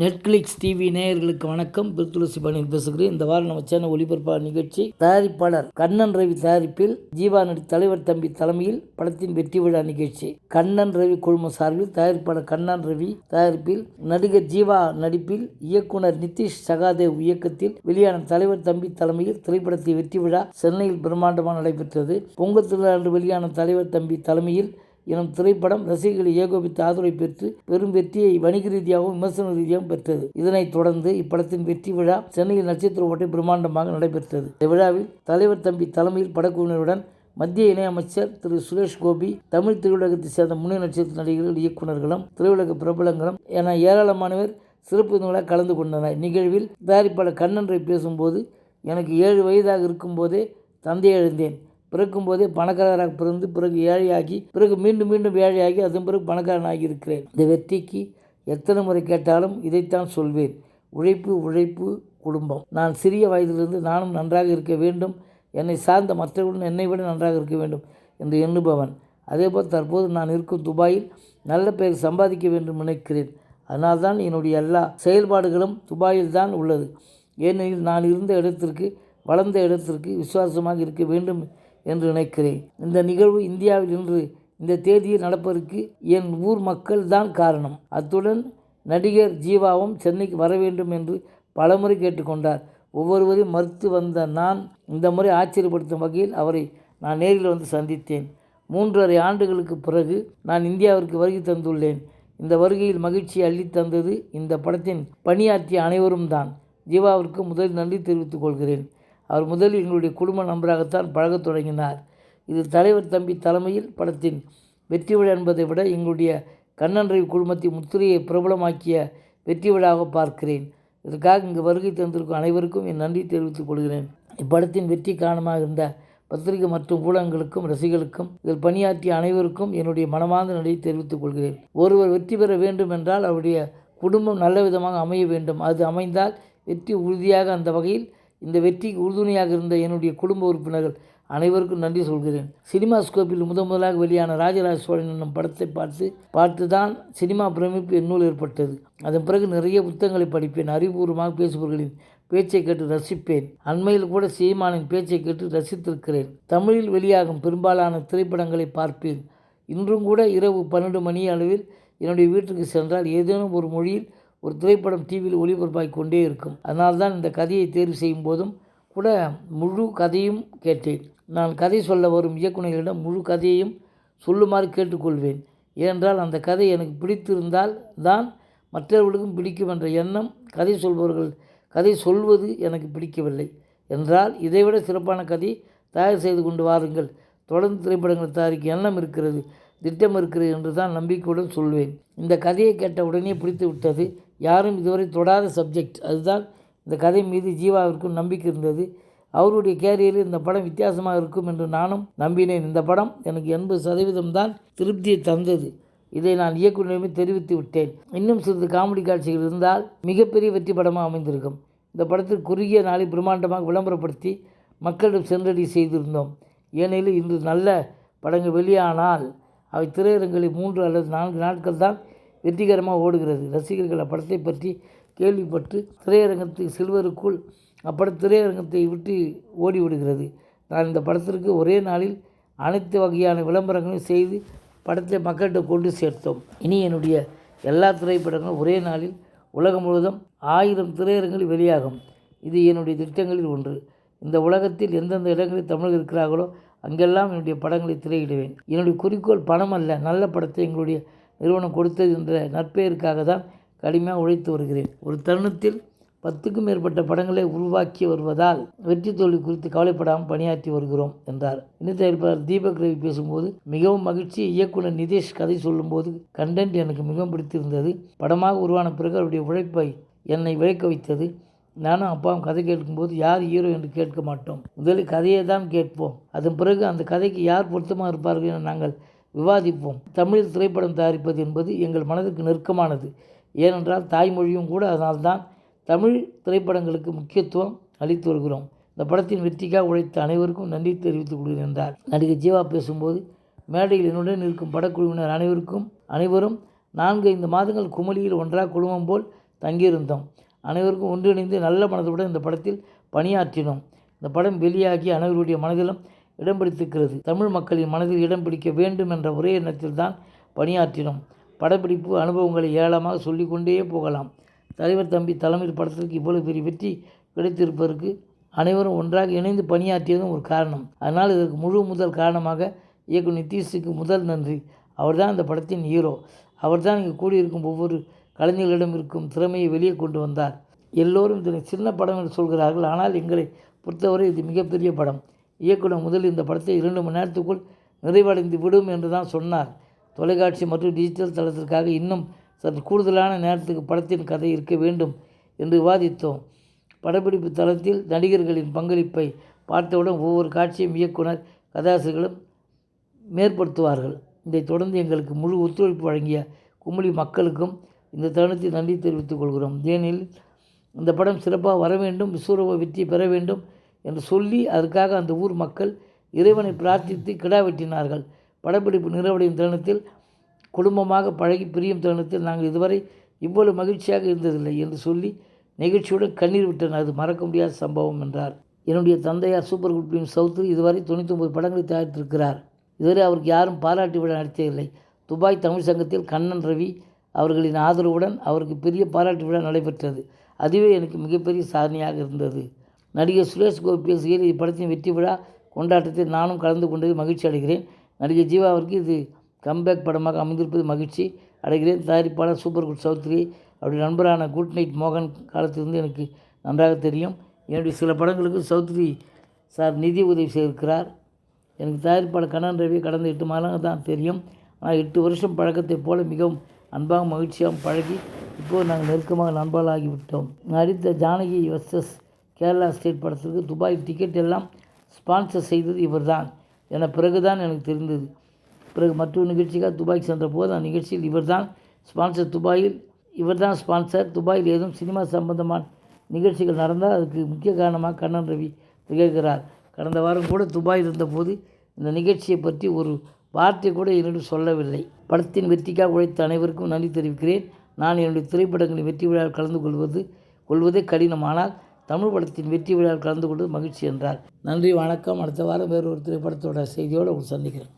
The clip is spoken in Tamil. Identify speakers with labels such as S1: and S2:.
S1: நெட்ஃப்ளிக்ஸ் டிவி நேயர்களுக்கு வணக்கம். பிருத்துளசி பணியில் பேசுகிறேன். இந்த வாரம் நம்ம சேனல் ஒளிபரப்பான நிகழ்ச்சி தயாரிப்பாளர் கண்ணன் ரவி தயாரிப்பில் ஜீவா நடி தலைவர் தம்பி தலைமையில் படத்தின் வெற்றி விழா நிகழ்ச்சி. கண்ணன் ரவி குழும சார்பில் தயாரிப்பாளர் கண்ணன் ரவி தயாரிப்பில் நடிகர் ஜீவா நடிப்பில் இயக்குனர் நிதிஷ் சகாதேவ் இயக்கத்தில் வெளியான தலைவர் தம்பி தலைமையில் திரைப்படத்தை வெற்றி விழா சென்னையில் பிரம்மாண்டமாக நடைபெற்றது. பொங்கல் திருநாள் வெளியான தலைவர் தம்பி தலைமையில் எனும் திரைப்படம் ரசிகர்களை ஏகோபித்து ஆதரவை பெற்று பெரும் வெற்றியை வணிக ரீதியாகவும் விமர்சன ரீதியாகவும் பெற்றது. இதனைத் தொடர்ந்து இப்படத்தின் வெற்றி விழா சென்னையில் நட்சத்திர ஓட்டை பிரம்மாண்டமாக நடைபெற்றது. இந்த விழாவில் தலைவர் தம்பி தலைமையில் படக்குழுவினருடன் மத்திய இணையமைச்சர் திரு சுரேஷ் கோபி தமிழ் திரையுலகத்தை சேர்ந்த முன்னணி நட்சத்திர நடிகர்கள் இயக்குநர்களும் திரையுலக பிரபலங்களும் என ஏராளமானவர் சிறப்பு விருந்தினர்களாக கலந்து கொண்டனர். நிகழ்வில் தயாரிப்பாளர் கண்ணன்றை பேசும்போது எனக்கு ஏழு வயதாக இருக்கும்போதே தந்தையை பிறக்கும் பிறக்கும்போதே பணக்காரராக பிறந்து பிறகு ஏழையாகி பிறகு மீண்டும் மீண்டும் ஏழையாகி அதன் பிறகு பணக்காரனாகி இருக்கிறேன் இந்த வெற்றிக்கு எத்தனை முறை கேட்டாலும் இதைத்தான் சொல்வேன். உழைப்பு உழைப்பு குடும்பம். நான் சிறிய வயதிலிருந்து நானும் நன்றாக இருக்க வேண்டும். என்னை சார்ந்த மற்றவர்களும் என்னை விட நன்றாக இருக்க வேண்டும் என்று எண்ணுபவன். அதேபோல் தற்போது நான் இருக்கும் துபாயில் நல்ல பெயர் சம்பாதிக்க வேண்டும் நினைக்கிறேன். அதனால்தான் என்னுடைய எல்லா செயல்பாடுகளும் துபாயில் தான் உள்ளது. ஏனெனில் நான் இருந்த இடத்திற்கு வளர்ந்த இடத்திற்கு விசுவாசமாக இருக்க வேண்டும் என்று நினைக்கிறேன். இந்த நிகழ்வு இந்தியாவில் இன்று இந்த தேதியில் நடப்பதற்கு என் ஊர் மக்கள் தான் காரணம். அத்துடன் நடிகர் ஜீவாவும் சென்னைக்கு வர வேண்டும் என்று பலமுறை கேட்டுக்கொண்டார். ஒவ்வொருவரையும் மறுத்து வந்த நான் இந்த முறை ஆச்சரியப்படுத்தும் வகையில் அவரை நான் நேரில் வந்து சந்தித்தேன். மூன்றரை ஆண்டுகளுக்கு பிறகு நான் இந்தியாவிற்கு வருகை தந்துள்ளேன். இந்த வருகையில் மகிழ்ச்சி அள்ளி தந்தது இந்த படத்தின் பணியாற்றிய அனைவரும் தான். ஜீவாவிற்கு முதலில் நன்றி தெரிவித்துக் கொள்கிறேன். அவர் முதலில் எங்களுடைய குடும்ப நண்பராகத்தான் பழகத் தொடங்கினார். இது தலைவர் தம்பி தலைமையில் படத்தின் வெற்றி விழா என்பதை விட எங்களுடைய கண்ணன் ரவி குழுமத்தின் முத்திரையை பிரபலமாக்கிய வெற்றி விழாவாக பார்க்கிறேன். இதற்காக இங்கு வருகை தந்திருக்கும் அனைவருக்கும் என் நன்றி தெரிவித்துக் கொள்கிறேன். இப்படத்தின் வெற்றி காரணமாக இருந்த பத்திரிகை மற்றும் ஊடகங்களுக்கும் ரசிகர்களுக்கும் இதில் பணியாற்றிய அனைவருக்கும் என்னுடைய மனமார்ந்த நன்றியை தெரிவித்துக் கொள்கிறேன். ஒருவர் வெற்றி பெற வேண்டும் என்றால் அவருடைய குடும்பம் நல்ல விதமாக அமைய வேண்டும். அது அமைந்தால் வெற்றி உறுதியாக அந்த வகையில் இந்த வெற்றிக்கு உறுதுணையாக இருந்த என்னுடைய குடும்ப உறுப்பினர்கள் அனைவருக்கும் நன்றி சொல்கிறேன். சினிமா ஸ்கோப்பில் முதன் முதலாக வெளியான ராஜராஜ சோழன் என்னும் படத்தை பார்த்து பார்த்து தான் சினிமா பிரமிப்பு என்னுள் ஏற்பட்டது. அதன் பிறகு நிறைய புத்தகங்களை படிப்பேன் அறிவுபூர்வமாக பேசுபவர்களின் பேச்சை கேட்டு ரசிப்பேன் அண்மையில் கூட சீமானின் பேச்சை கேட்டு ரசித்திருக்கிறேன். தமிழில் வெளியாகும் பெரும்பாலான திரைப்படங்களை பார்ப்பேன். இன்றும் கூட இரவு பன்னெண்டு மணி அளவில் என்னுடைய வீட்டுக்கு சென்றால் ஏதேனும் ஒரு மொழியில் ஒரு திரைப்படம் டிவியில் ஒளிபரப்பாகி கொண்டே இருக்கும். அதனால்தான் இந்த கதையை தேர்வு செய்யும் போதும் கூட முழு கதையும் கேட்டேன். நான் கதை சொல்ல வரும் இயக்குநர்களிடம் முழு கதையையும் சொல்லுமாறு கேட்டுக்கொள்வேன். ஏனென்றால் அந்த கதை எனக்கு பிடித்திருந்தால் தான் மற்றவர்களுக்கும் பிடிக்கும் என்ற எண்ணம் கதை சொல்பவர்கள் கதை சொல்வது எனக்கு பிடிக்கவில்லை. என்றால் இதைவிட சிறப்பான கதை தயார் செய்து கொண்டு வாருங்கள். தொடர்ந்து திரைப்படங்கள் தயாரிக்க எண்ணம் இருக்கிறது திட்டம் இருக்கிறது என்று தான் நம்பிக்கையுடன் சொல்வேன். இந்த கதையை கேட்ட உடனே பிடித்து விட்டது யாரும் இதுவரை தொடாத சப்ஜெக்ட் அதுதான் இந்த கதை மீது ஜீவாவிற்கும் நம்பிக்கை இருந்தது. அவருடைய கேரியரில் இந்த படம் வித்தியாசமாக இருக்கும் என்று நானும் நம்பினேன். இந்த படம் எனக்கு எண்பது சதவீதம் தான் திருப்தியை தந்தது. இதை நான் இயக்குநருமே தெரிவித்து விட்டேன். இன்னும் சிறிது காமெடி காட்சிகள் இருந்தால் மிகப்பெரிய வெற்றி படமாக அமைந்திருக்கும். இந்த படத்தில் குறுகிய நாளை பிரம்மாண்டமாக விளம்பரப்படுத்தி மக்களிடம் சென்றடி செய்திருந்தோம். ஏனெனில் இன்று நல்ல படங்கள் வெளியானால் அவை திரையரங்களில் மூன்று அல்லது நான்கு நாட்கள் தான் வெற்றிகரமாக ஓடுகிறது. ரசிகர்கள் அப்படத்தை பற்றி கேள்விப்பட்டு திரையரங்கத்துக்கு செல்வதற்குள் அப்படம் திரையரங்கத்தை விட்டு ஓடிவிடுகிறது. நான் இந்த படத்திற்கு ஒரே நாளில் அனைத்து வகையான விளம்பரங்களையும் செய்து படத்தை மக்கள்கிட்ட கொண்டு சேர்த்தோம். இனி என்னுடைய எல்லா திரைப்படங்களும் ஒரே நாளில் உலகம் முழுவதும் ஆயிரம் திரையரங்கில் வெளியாகும். இது என்னுடைய திட்டங்களில் ஒன்று. இந்த உலகத்தில் எந்தெந்த இடங்களில் தமிழர் இருக்கிறார்களோ அங்கெல்லாம் என்னுடைய படங்களை திரையிடுவேன். என்னுடைய குறிக்கோள் பணம் அல்ல. நல்ல படத்தை எங்களுடைய நிறுவனம் கொடுத்தது என்ற நற்பெயருக்காக தான் கடுமையாக உழைத்து வருகிறேன். ஒரு தருணத்தில் பத்துக்கும் மேற்பட்ட படங்களை உருவாக்கி வருவதால் வெற்றி தோல்வி குறித்து கவலைப்படாமல் பணியாற்றி வருகிறோம் என்றார். இணை தயாரிப்பாளர் தீபக் ரவி பேசும்போது மிகவும் மகிழ்ச்சி இயக்குனர் நிதேஷ் கதை சொல்லும்போது கண்டென்ட் எனக்கு மிகவும் பிடித்திருந்தது. படமாக உருவான பிறகு அவருடைய உழைப்பை என்னை விளைக்க வைத்தது. நானும் அப்பாவும் கதை கேட்கும்போது யார் ஹீரோ என்று கேட்க மாட்டோம். முதலில் கதையை தான் கேட்போம். அதன் பிறகு அந்த கதைக்கு யார் பொருத்தமாக இருப்பார்கள் என நாங்கள் விவாதிப்போம். தமிழில் திரைப்படம் தயாரிப்பது என்பது எங்கள் மனதிற்கு நெருக்கமானது. ஏனென்றால் தாய்மொழியும் கூட அதனால்தான் தமிழ் திரைப்படங்களுக்கு முக்கியத்துவம் அளித்து வருகிறோம். இந்த படத்தின் வெற்றிக்காக உழைத்த அனைவருக்கும் நன்றி தெரிவித்துக் கொள்கிறேன் என்றார். நடிகர் ஜீவா பேசும்போது மேடையில் என்னுடன் இருக்கும் படக்குழுவினர் அனைவருக்கும் அனைவரும் நான்கு ஐந்து மாதங்கள் குமளியில் ஒன்றாக குழுமம் போல் தங்கியிருந்தோம். அனைவருக்கும் ஒன்றிணைந்து நல்ல மனதுடன் இந்த படத்தில் பணியாற்றினோம். இந்த படம் வெளியாகி அனைவருடைய மனதிலும் இடம் பிடித்திருக்கிறது. தமிழ் மக்களின் மனதில் இடம் பிடிக்க வேண்டும் என்ற ஒரே எண்ணத்தில் தான் பணியாற்றினோம். படப்பிடிப்பு அனுபவங்களை ஏளமாக சொல்லிக்கொண்டே போகலாம். தலைவர் தம்பி தலைமை படத்திற்கு இவ்வளவு பெரிய வெற்றி கிடைத்திருப்பதற்கு அனைவரும் ஒன்றாக இணைந்து பணியாற்றியதும் ஒரு காரணம். அதனால் இதற்கு முழு முதல் காரணமாக இயக்குனர் நிதிஷுக்கு முதல் நன்றி. அவர்தான் அந்த படத்தின் ஹீரோ. அவர்தான் இங்கு கூடியிருக்கும் ஒவ்வொரு கலைஞர்களிடம் இருக்கும் திறமையை வெளியே கொண்டு வந்தார். எல்லோரும் இதனை சின்ன படம் என்று சொல்கிறார்கள். ஆனால் எங்களை பொறுத்தவரை இது மிகப்பெரிய படம். இயக்குனர் முதல் இந்த படத்தை இரண்டு மணி நேரத்துக்குள் நிறைவடைந்து விடும் என்று தான் சொன்னார். தொலைக்காட்சி மற்றும் டிஜிட்டல் தளத்திற்காக இன்னும் சற்று கூடுதலான நேரத்துக்கு படத்தின் கதை இருக்க வேண்டும் என்று விவாதித்தோம். படப்பிடிப்பு தளத்தில் நடிகர்களின் பங்களிப்பை பார்த்தவுடன் ஒவ்வொரு காட்சியும் இயக்குனர் கதாசிரியர்களும் மேற்படுத்துவார்கள். இதைத் தொடர்ந்து எங்களுக்கு முழு ஒத்துழைப்பு வழங்கிய குமுளி மக்களுக்கும் இந்த தருணத்தில் நன்றி தெரிவித்துக் கொள்கிறோம். ஏனெனில் இந்த படம் சிறப்பாக வர வேண்டும் விஸ்வரூப வெற்றி பெற வேண்டும். என்று சொல்லி அதற்காக அந்த ஊர் மக்கள் இறைவனை பிரார்த்தித்து கிடா வெட்டினார்கள். படப்பிடிப்பு நிறைவடையும் தருணத்தில் குடும்பமாக பழகி பிரியும் தருணத்தில் நாங்கள் இதுவரை இவ்வளவு மகிழ்ச்சியாக இருந்ததில்லை என்று சொல்லி நெகிழ்ச்சியுடன் கண்ணீர் விட்டனர். அது மறக்க முடியாத சம்பவம் என்றார். என்னுடைய தந்தையார் சூப்பர் குட் ஃபிலிம் சவுத்து இதுவரை தொண்ணூத்தொம்பது படங்களை தயாரித்திருக்கிறார். இதுவரை அவருக்கு யாரும் பாராட்டு விழா நடத்தியதில்லை துபாய் தமிழ் சங்கத்தில் கண்ணன் ரவி அவர்களின் ஆதரவுடன் அவருக்கு பெரிய பாராட்டு விழா நடைபெற்றது. அதுவே எனக்கு மிகப்பெரிய சாதனையாக இருந்தது. நடிகர் சுரேஷ் கோபி பேசுகையில் இப்படத்தின் வெற்றி விழா கொண்டாட்டத்தில் நானும் கலந்து கொண்டது மகிழ்ச்சி அடைகிறேன். நடிகர் ஜீவாவிற்கு இது கம்பேக் படமாக அமைந்திருப்பது மகிழ்ச்சி அடைகிறேன். தயாரிப்பாளர் சூப்பர் குட் சௌத்ரி அவருடைய நண்பரான குட் நைட் மோகன் காலத்திலிருந்து எனக்கு நன்றாக தெரியும். என்னுடைய சில படங்களுக்கு சௌத்ரி சார் நிதி உதவி செய்திருக்கிறார். எனக்கு தயாரிப்பாளர் கண்ணன் ரவி கடந்த எட்டு மாதங்க தான் தெரியும். ஆனால் எட்டு வருஷம் பழக்கத்தைப் போல மிகவும் அன்பாக மகிழ்ச்சியாகவும் பழகி இப்போது நாங்கள் நெருக்கமாக நண்பர்களாகிவிட்டோம். நடித்த ஜானகி வர்சஸ் கேரளா ஸ்டேட் படத்திற்கு துபாய் டிக்கெட் எல்லாம் ஸ்பான்சர் செய்தது இவர் தான் என பிறகுதான் எனக்கு தெரிந்தது. பிறகு மற்றொரு நிகழ்ச்சிக்காக துபாய்க்கு சென்ற போது அந்த நிகழ்ச்சியில் இவர்தான் ஸ்பான்சர் துபாயில் இவர்தான் ஸ்பான்சர் துபாயில் ஏதும் சினிமா சம்பந்தமான நிகழ்ச்சிகள் நடந்தால் அதுக்கு முக்கிய காரணமாக கண்ணன் ரவி திகழ்கிறார். கடந்த வாரம் கூட துபாயில் இருந்தபோது இந்த நிகழ்ச்சியை பற்றி ஒரு வார்த்தை கூட என்னிடம் சொல்லவில்லை. படத்தின் வெற்றிக்காக உழைத்த அனைவருக்கும் நன்றி தெரிவிக்கிறேன். நான் என்னுடைய திரைப்படங்களின் வெற்றி விழாவில் கலந்து கொள்வது கொள்வதே கடினம். ஆனால் தமிழ் படத்தின் வெற்றி விழாவில் கலந்து கொண்டு மகிழ்ச்சி என்றார். நன்றி வணக்கம். அடுத்த வாரம் வேறு ஒரு திரைப்படத்தோட செய்தியோடு உங்களை சந்திக்கிறேன்.